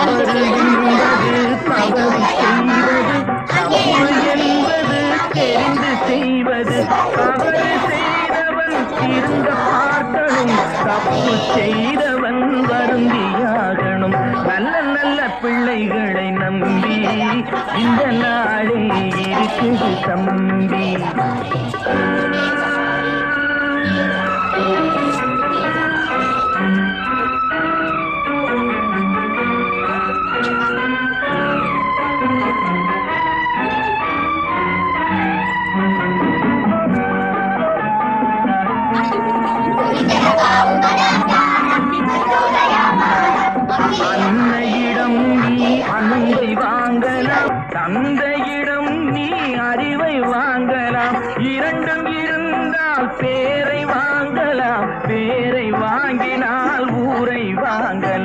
தவறு என்பது தவறு செய்வது தப்பு என்பது தெரிந்து செய்வது தவறு செய்தவன் திருந்த பார்க்கணும் தப்பு செய்தவன் வருந்தியாகணும் நல்ல நல்ல பிள்ளைகளை நம்பி இந்த நாளே இருக்குது தம்பி அன்னையிடம் நீ அன்பை வாங்கலாம். தந்தையிடம் நீ அறிவை வாங்கலாம். இரண்டும் இருந்தால் பேரை வாங்கலாம். பேரை வாங்கினால் ஊரை வாங்கலாம்.